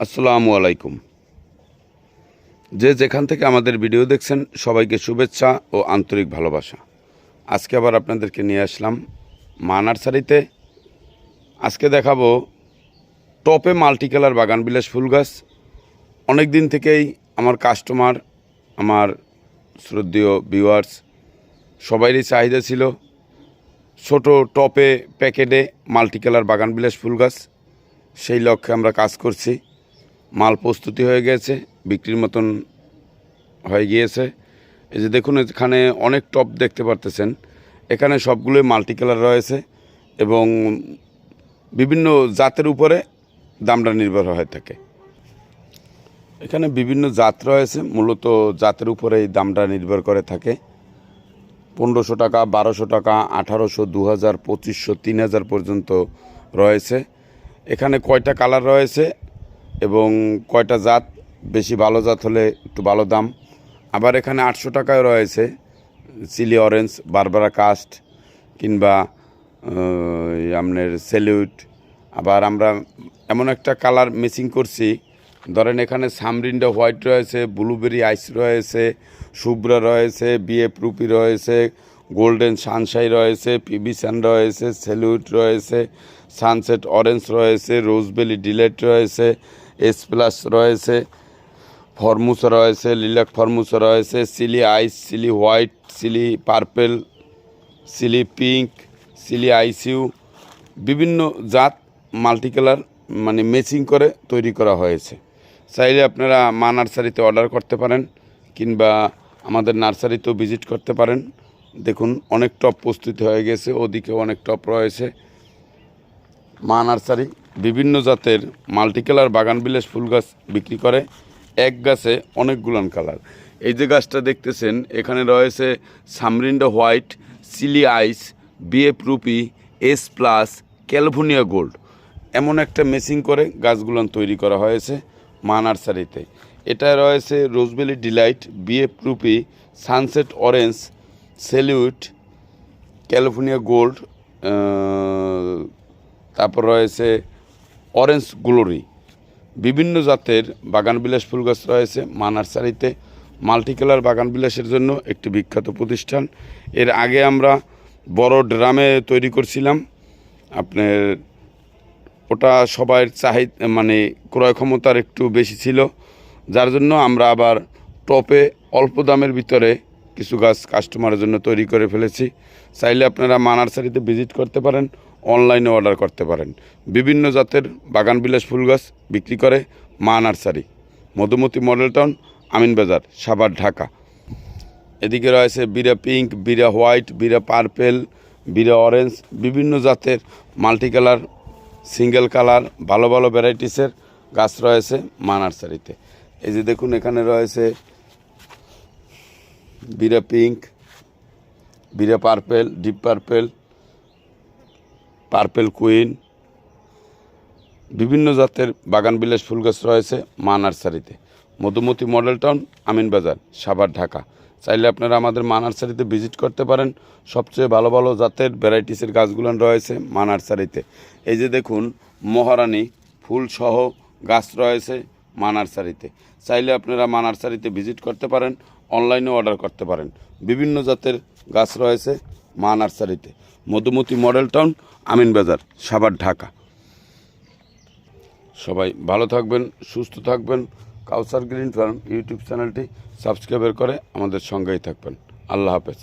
আসসালামু আলাইকুম। যে যেখান থেকে আমাদের ভিডিও দেখছেন, সবাইকে শুভেচ্ছা ও আন্তরিক ভালোবাসা। আজকে আবার আপনাদেরকে নিয়ে আসলাম মা নার্সারিতে আজকে দেখাবো টপে মাল্টি কালার বাগান বিলাস ফুল গাছ। অনেক দিন থেকেই আমার কাস্টমার, আমার শ্রদ্ধেয় ভিউয়ার্স সবারই চাহিদা ছিল ছোট টপে প্যাকেটে মাল্টি কালার বাগান বিলাস ফুল গাছ। সেই লক্ষ্যে আমরা কাজ করছি। মাল প্রস্তুতি হয়ে গেছে, বিক্রির মতন হয়ে গিয়েছে। এই যে দেখুন, এখানে অনেক টপ দেখতে পারতেছেন। এখানে সবগুলোই মাল্টি কালার রয়েছে এবং বিভিন্ন জাতের উপরে দামটা নির্ভর হয়ে থাকে। এখানে বিভিন্ন জাত রয়েছে, মূলত জাতের উপরে এই দামটা নির্ভর করে থাকে। পনেরোশো টাকা, বারোশো টাকা, আঠারোশো দু হাজার পঁচিশশো, তিন হাজার পর্যন্ত রয়েছে। এখানে কয়টা কালার রয়েছে? এবং কয়টা জাত, বেশি ভালো জাত হলে একটু ভালো দাম। আবার এখানে আটশো টাকায় রয়েছে, চিলি অরেঞ্জ, বারবারা কাস্ট, কিংবা আপনার সেলিউট আবার আমরা এমন একটা কালার মিসিং করছি, ধরেন এখানে সামরিন্ডা হোয়াইট রয়েছে, ব্লুবেরি আইস রয়েছে, শুভ্রা রয়েছে, বিএফ রুপি রয়েছে, গোল্ডেন সানশাই রয়েছে, পিবি সান রয়েছে, সেলুট রয়েছে, সানসেট অরেঞ্জ রয়েছে রোজবেলি ডিলেট রয়েছে এস প্লাস রয়েছে, ফরমুসা রয়েছে, লিলাক ফরমুসা রয়েছে, সিলি আইস, সিলি হোয়াইট, সিলি পার্পেল, সিলি পিঙ্ক, সিলি আইসিউ, বিভিন্ন জাত মাল্টি কালার মানে ম্যাচিং করে তৈরি করা হয়েছে। চাইলে আপনারা মা নার্সারিতে অর্ডার করতে পারেন কিংবা আমাদের নার্সারিতেও ভিজিট করতে পারেন। দেখুন, অনেক টপ প্রস্তুতি হয়ে গেছে, ওদিকে অনেক টপ রয়েছে। মা নার্সারি বিভিন্ন জাতের মাল্টি কালার বাগান বিলাস ফুল গাছ বিক্রি করে। এক গাছে অনেকগুলান কালার। এই যে গাছটা দেখতেছেন, এখানে রয়েছে সামরিন্ডা হোয়াইট সিলি আইস বিএফ রুপি এস প্লাস, ক্যালিফোর্নিয়া গোল্ড। এমন একটা মেসিং করে গাছগুলান তৈরি করা হয়েছে মা নার্সারিতে। এটা রয়েছে রোজবেলি delight BF rupee sunset orange, salute, California gold তারপর রয়েছে অরেঞ্জ গ্লোরি। বিভিন্ন জাতের বাগান বিলাস ফুল গাছ রয়েছে মা নার্সারিতে মাল্টি কালার বাগান বিলাসের জন্য একটি বিখ্যাত প্রতিষ্ঠান। এর আগে আমরা বড় ড্রামে তৈরি করছিলাম। আপনার ওটা সবার চাহিদ মানে ক্রয় ক্ষমতার একটু বেশি ছিল। যার জন্য আমরা আবার টপে অল্প দামের ভিতরে কিছু গাছ কাস্টমারের জন্য তৈরি করে ফেলেছি। চাইলে আপনারা মা নার্সারিতে ভিজিট করতে পারেন। অনলাইনে অর্ডার করতে পারেন। বিভিন্ন জাতের বাগান বিলাস ফুল গাছ বিক্রি করে মা nursery. Madhumati model town Aminbazar Savar, Dhaka. এদিকে রয়েছে বিরা পিঙ্ক, বিরা হোয়াইট, বিরা পার্পেল, বিরা অরেঞ্জ, বিভিন্ন জাতের মাল্টি কালার সিঙ্গেল কালার, ভালো ভালো ভ্যারাইটিসের গাছ রয়েছে মা নার্সারিতে। এই যে দেখুন, এখানে রয়েছে বিরা pink, বিরা purple, deep purple purple queen, বিভিন্ন জাতের বাগান বিলাস ফুল গাছ রয়েছে মা নার্সারিতে। Madhumati model town Aminbazar Savar, Dhaka. চাইলে আপনারা আমাদের মা নার্সারিতে ভিজিট করতে পারেন। সবচেয়ে ভালো ভালো জাতের ভ্যারাইটিসের গাছগুলো রয়েছে মা নার্সারিতে। এই যে দেখুন, মহারানী ফুলসহ গাছ রয়েছে মা নার্সারিতে। চাইলে আপনারা মা নার্সারিতে ভিজিট করতে পারেন, অনলাইনে অর্ডার করতে পারেন। বিভিন্ন জাতের গাছ রয়েছে মা নার্সারিতে। মধুমতি মডেল টাউন আমিনবাজার সাবার ঢাকা। সবাই ভালো থাকবেন, সুস্থ থাকবেন। কাউসার গ্রিন ফার্ম ইউটিউব চ্যানেলটি সাবস্ক্রাইবার করে আমাদের সঙ্গেই থাকবেন। আল্লাহ হাফেজ।